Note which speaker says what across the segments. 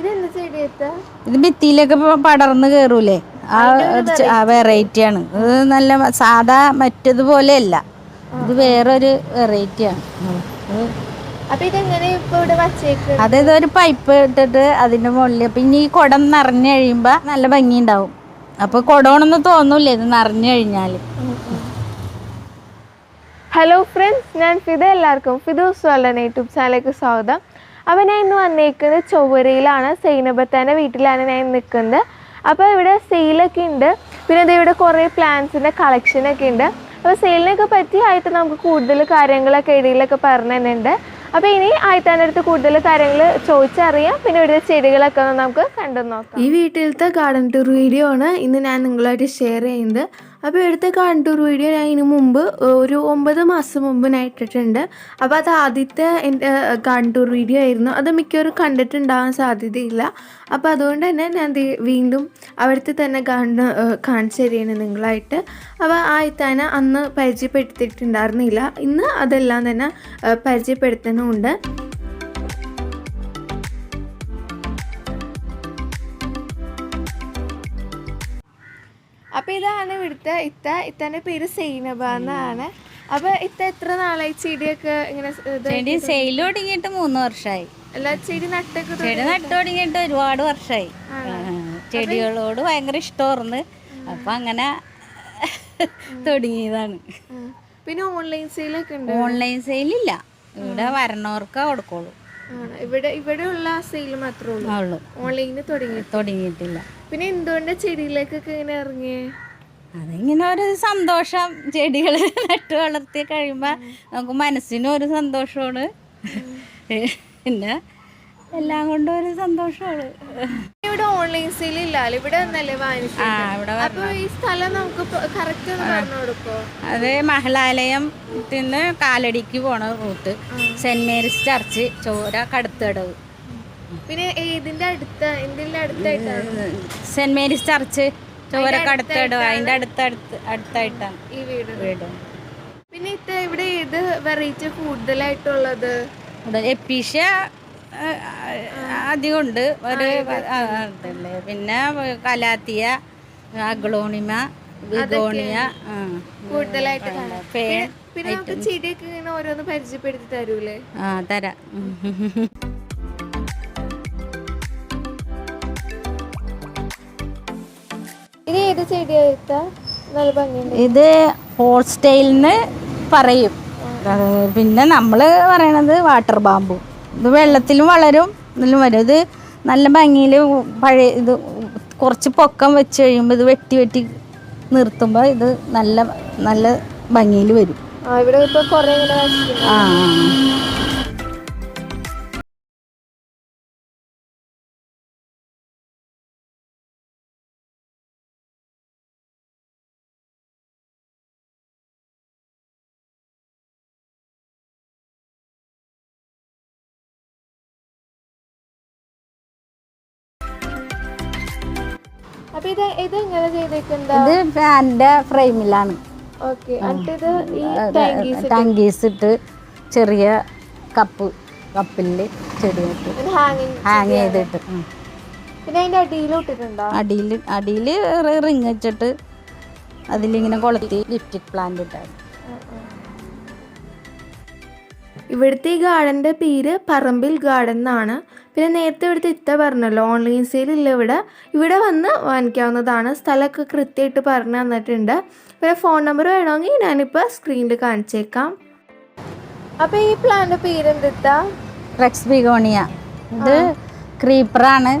Speaker 1: ഇത് ഭിത്തിയിലൊക്കെ പടർന്ന് കയറൂലേ ആ വെറൈറ്റി ആണ് ഇത് നല്ല സാധാ മറ്റതുപോലെ അല്ല ഇത് വേറൊരു വെറൈറ്റിയാണ്. അതായത് ഒരു പൈപ്പ് ഇട്ടിട്ട് അതിന്റെ മുകളിൽ അപ്പൊ ഇനി ഈ കുടം നിറഞ്ഞു കഴിയുമ്പോ നല്ല ഭംഗി ഉണ്ടാവും അപ്പൊ കുടമാണെന്ന് തോന്നൂലേ ഇത് നിറഞ്ഞു കഴിഞ്ഞാൽ.
Speaker 2: ഹലോ ഫ്രണ്ട്സ് ഞാൻ ഫിദ എല്ലാവർക്കും ഫിദോസ് വേൾഡ് യൂട്യൂബ് ചാനലിലേക്ക് സ്വാഗതം. അപ്പോൾ ഞാൻ ഇന്ന് വന്നേക്കുന്നത് ചൊവ്വരയിലാണ്. സൈനബത്താന്റെ വീട്ടിലാണ് ഞാൻ നിൽക്കുന്നത്. അപ്പോൾ ഇവിടെ സെയിലൊക്കെ ഉണ്ട്. പിന്നെ ദേ ഇവിടെ കുറേ പ്ലാന്റ്സിന്റെ കളക്ഷനൊക്കെ ഉണ്ട്. അപ്പോൾ സെയിലിനൊക്കെ പറ്റി ആയിട്ട് നമുക്ക് കൂടുതൽ കാര്യങ്ങളൊക്കെ ഇടയിലൊക്കെ പറഞ്ഞു തന്നെയുണ്ട് അപ്പോൾ ഇനി ആയിട്ടാന്റെ അടുത്ത് കൂടുതൽ കാര്യങ്ങൾ ചോദിച്ചറിയാം. പിന്നെ ഇവിടെ ചെടികളൊക്കെ നമുക്ക് കണ്ടു നോക്കാം. ഈ വീട്ടിലത്തെ ഗാർഡൻ ടൂർ വീഡിയോ ആണ് ഇന്ന് ഞാൻ നിങ്ങളായിട്ട് ഷെയർ ചെയ്യുന്നത്. അപ്പോൾ ഇവിടുത്തെ കണ്ടൂർ വീഡിയോ ഞാൻ ഇതിന് മുമ്പ് ഒരു ഒമ്പത് മാസം മുമ്പ് ഞാൻ ഇട്ടിട്ടുണ്ട് അപ്പോൾ അത് ആദ്യത്തെ എന്റെ കണ്ടൂർ വീഡിയോ ആയിരുന്നു. അത് മിക്കവരും കണ്ടിട്ടുണ്ടാകാൻ സാധ്യതയില്ല. അപ്പോൾ അതുകൊണ്ട് തന്നെ ഞാൻ വീണ്ടും അവിടുത്തെ തന്നെ ഗാർഡൻ കാണിച്ചു തരികയാണ് നിങ്ങളായിട്ട്. അപ്പോൾ ആ ഇത്താന അന്ന് പരിചയപ്പെടുത്തിയിട്ടുണ്ടായിരുന്നില്ല. ഇന്ന് അതെല്ലാം തന്നെ ഏഹ്, അപ്പൊ ഇതാണ് ഇവിടുത്തെ ഇത്ത ഇത്തന്റെ പേര് സൈനബ എന്നാണ്. അപ്പൊ ഇത്ത എത്ര നാളായി ചെടിയൊക്കെ ഇങ്ങനെ ഇത്
Speaker 1: ചെടി സെയിൽ തുടങ്ങിയിട്ട് മൂന്ന് വർഷമായി
Speaker 2: എല്ലാ ചെടി നട്ടൊക്കെ
Speaker 1: ചെടി നട്ടു തുടങ്ങിയിട്ട് ഒരുപാട് വർഷമായി ചെടികളോട് ഭയങ്കര ഇഷ്ടമായിരുന്നു അപ്പൊ അങ്ങനെ തുടങ്ങിയതാണ്.
Speaker 2: പിന്നെ ഓൺലൈൻ സെയിലൊക്കെ ഉണ്ട്?
Speaker 1: ഓൺലൈൻ സെയിലില്ല. ഇവിടെ വരണവർക്ക് കൊടുക്കുള്ളൂ.
Speaker 2: ഇവിടെ ഇവിടെ ഉള്ള സെയിൽ മാത്രമേ ഉള്ളൂ?
Speaker 1: ഉള്ളു.
Speaker 2: ഓൺലൈനിൽ തുടങ്ങി
Speaker 1: തുടങ്ങിയിട്ടില്ല.
Speaker 2: പിന്നെ എന്തുകൊണ്ട് ചെടിയിലേക്കൊക്കെ ഇങ്ങനെ ഇറങ്ങിയേ?
Speaker 1: അതിങ്ങനെ ഒരു സന്തോഷം ചെടികൾ നട്ടു വളർത്തി കഴിയുമ്പോൾ നമുക്ക് മനസ്സിനും ഒരു സന്തോഷമാണ്. പിന്നെ എല്ലാം കൊണ്ടും ഒരു സന്തോഷമാണ്.
Speaker 2: ഇവിടെ ഓൺലൈൻ സെയിൽ ഇല്ല ഇവിടെ വാങ്ങിച്ചത്?
Speaker 1: ഇവിടെ
Speaker 2: അപ്പൊ ഈ സ്ഥലം നമുക്ക് കറക്റ്റ് പറഞ്ഞു കൊടുക്കോ?
Speaker 1: അത് മഹലാലയം നിന്ന് കാലടിക്ക് പോണ റൂട്ട്. സെന്റ് മേരീസ് ചർച്ച് ചോര കടുത്തടവ്.
Speaker 2: പിന്നെ ഇതിന്റെ അടുത്ത? ഇതിന്റെ അടുത്തായിട്ടാണ്?
Speaker 1: സെന്റ് മേരീസ് ചർച്ച് ചോര കടുത്തടവ് അതിന്റെ അടുത്തടുത്ത് അടുത്തായിട്ടാണ്
Speaker 2: ഈ വീട്.
Speaker 1: വീട്.
Speaker 2: പിന്നെ ഇത്ത ഇവിടെ ഏത് വെറൈറ്റി കൂടുതലായിട്ടുള്ളത്?
Speaker 1: എപ്പീഷ്യ അധികമുണ്ട് ഒരു ആ, പിന്നെ കലാത്തിയ അഗ്ലോണിമ വിഗോണിയ
Speaker 2: കൂടുതലായിട്ട്. പിന്നെ ചെടിയൊക്കെ ഇങ്ങനെ ഓരോന്ന് പരിചയപ്പെടുത്തി തരൂലേ?
Speaker 1: ആ തരാം.
Speaker 2: ഇത് ഏത് ചെടിയായിട്ടാ നല്ല ഭംഗിയുണ്ട്?
Speaker 1: ഇത് ഹോൾസ്റ്റൈലിന് പറയും. പിന്നെ നമ്മൾ പറയണത് വാട്ടർ ബാമ്പു. ഇത് വെള്ളത്തിലും വളരും ഇതിലും വരും. ഇത് നല്ല ഭംഗിയിൽ പഴയ ഇത് കുറച്ച് പൊക്കം വെച്ച് കഴിയുമ്പോൾ ഇത് വെട്ടി വെട്ടി നിർത്തുമ്പോൾ ഇത് നല്ല നല്ല ഭംഗിയിൽ വരും.
Speaker 2: ആ ഇവിടെ ഇപ്പൊ കുറേ
Speaker 1: ആ.
Speaker 2: അപ്പൊ ഇത് ഇത് എങ്ങനെ ചെയ്തേക്കുണ്ടാ
Speaker 1: ഇത് ഫാനിന്റെ ഫ്രെയിമിലാണ്.
Speaker 2: ടാങ്കീസ്
Speaker 1: ഇട്ട് ചെറിയ കപ്പ് കപ്പിൽ ചെടിയിട്ട്
Speaker 2: ഹാങ്ങിങ്
Speaker 1: ഹാങ് ചെയ്തിട്ട്.
Speaker 2: പിന്നെ അതിന്റെ അടിയിൽ
Speaker 1: അടിയിൽ റിങ് വെച്ചിട്ട് അതിലിങ്ങനെ കൊളുത്തി ലിപ്റ്റിക് പ്ലാന്റ് ഇട്ടായിരുന്നു
Speaker 2: ഇവിടുത്തെ ഈ ഗാർഡന്റെ പേര് പറമ്പിൽ ഗാർഡൻ എന്നാണ്. പിന്നെ നേരത്തെ ഇവിടുത്തെ ഇത്ത പറഞ്ഞല്ലോ ഓൺലൈൻ സെയിൽ ഇല്ല ഇവിടെ. ഇവിടെ വന്ന് വാങ്ങിക്കാവുന്നതാണ്. സ്ഥലമൊക്കെ കൃത്യമായിട്ട് പറഞ്ഞു തന്നിട്ടുണ്ട്. പിന്നെ ഫോൺ നമ്പർ വേണമെങ്കിൽ ഞാനിപ്പോൾ സ്ക്രീനിൽ കാണിച്ചേക്കാം. അപ്പോൾ ഈ പ്ലാന്റെ പേര്
Speaker 1: റെക്സ് ബിഗോണിയ ഇത് ക്രീപ്പറാണ്.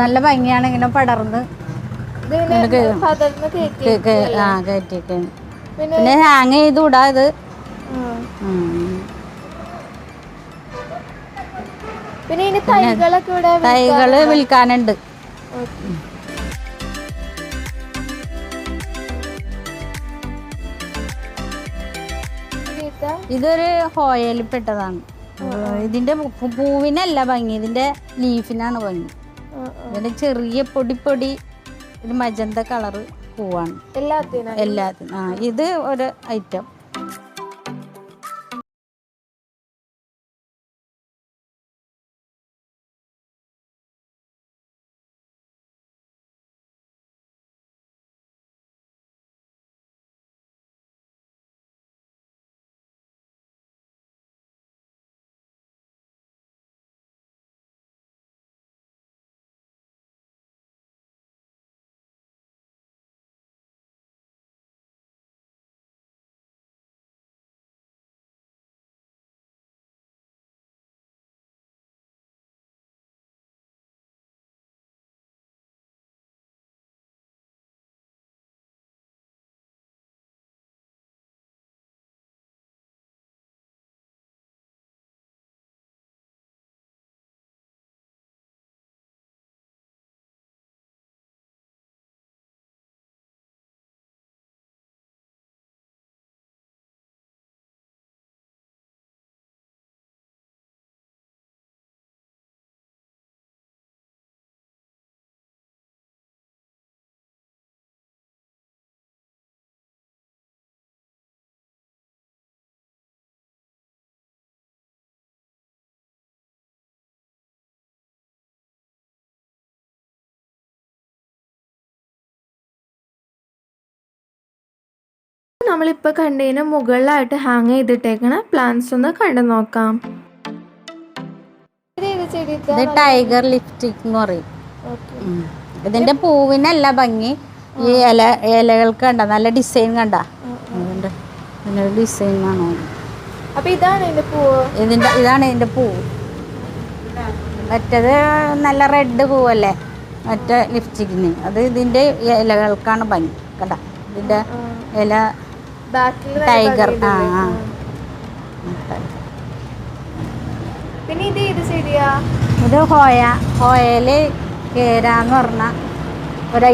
Speaker 1: നല്ല ഭംഗിയാണ് ഇങ്ങനെ പടർന്ന്. കയറ്റിയൊക്കെയാണ്
Speaker 2: പിന്നെ
Speaker 1: ഹാങ് ചെയ്തുകൂടാ ഇത്.
Speaker 2: പിന്നെ ഇതിന്റെ തൈകളൊക്കെ ഇവിടെ
Speaker 1: തൈകൾ വിൽക്കാനുണ്ട്? ഇതൊരു ഹോയലിൽ പെട്ടതാണ് ഇതിന്റെ പൂവിനല്ല ഭംഗി ഇതിന്റെ ലീഫിനാണ് ഭംഗി. ഇതിന്റെ ചെറിയ പൊടി പൊടി ഒരു മജന്ത കളറ് പൂവാണ്.
Speaker 2: എല്ലാത്തിനും
Speaker 1: എല്ലാത്തിനും. ആ ഇത് ഒരു ഐറ്റം
Speaker 2: നമ്മളിപ്പോൾ കണ്ടതിന് മുകളിലായിട്ട് ഹാങ് ചെയ്തിട്ടേക്കണ പ്ലാന്റ്സ് ഒന്ന് കണ്ടു നോക്കാം. ഇത്
Speaker 1: ടൈഗർ ലിപ്സ്റ്റിക് എന്ന് പറയും. ഇതിന്റെ പൂവിനല്ല ഭംഗി. ഈ ഇല ഇലകൾക്ക് കണ്ട നല്ല ഡിസൈൻ കണ്ട. ഡിസൈൻ ആണോ?
Speaker 2: ഇതാണ് ഇതിന്റെ പൂവ്?
Speaker 1: ഇതിന്റെ ഇതാണ് ഇതിന്റെ പൂവ് മറ്റേത് നല്ല റെഡ് പൂവല്ലേ? മറ്റേ ലിപ്സ്റ്റിക്കിന് അത് ഇതിന്റെ ഇലകൾക്കാണ് ഭംഗി. കണ്ട? ഇതിന്റെ ഇല ടൈഗർ ആ ആ.
Speaker 2: പിന്നെ ഇത് ഏത് ചെടിയാ?
Speaker 1: ഇത് ഹോയ. ഹോയയിൽ കേരാന്ന് പറഞ്ഞ ഒരു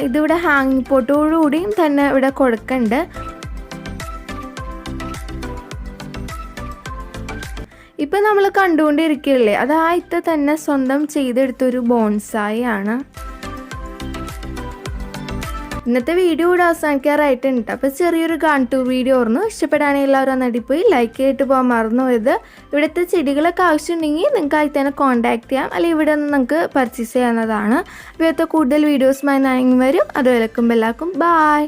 Speaker 2: ഇതിവിടെ ഹാങ്ങിങ് പോട്ടോടുകൂടിയും തന്നെ ഇവിടെ കൊടുക്കുന്നുണ്ട് ഇപ്പം നമ്മൾ കണ്ടുകൊണ്ടിരിക്കുകയല്ലേ അത് തന്നെ സ്വന്തം ചെയ്തെടുത്തൊരു ബോൺസായി ആണ്. ഇന്നത്തെ വീഡിയോ ഇവിടെ അവസാനിക്കാറായിട്ടുണ്ട്. അപ്പോൾ ചെറിയൊരു ഗാൺ ടൂർ വീഡിയോ ഓർന്നു ഇഷ്ടപ്പെടാനേ എല്ലാവരും ഒന്നടി പോയി ലൈക്ക് ചെയ്തിട്ട് പോകാൻ മറന്നു പോയത്. ഇവിടുത്തെ ചെടികളൊക്കെ ആവശ്യമുണ്ടെങ്കിൽ നിങ്ങൾക്ക് ആയി തന്നെ കോൺടാക്ട് ചെയ്യാം. അല്ലെങ്കിൽ ഇവിടെ നിന്ന് നിങ്ങൾക്ക് പർച്ചേസ് ചെയ്യാവുന്നതാണ്. ഇവിടുത്തെ കൂടുതൽ വീഡിയോസുമായി ഞാൻ വരും. അതുപോലെ എല്ലാവർക്കും ബായ്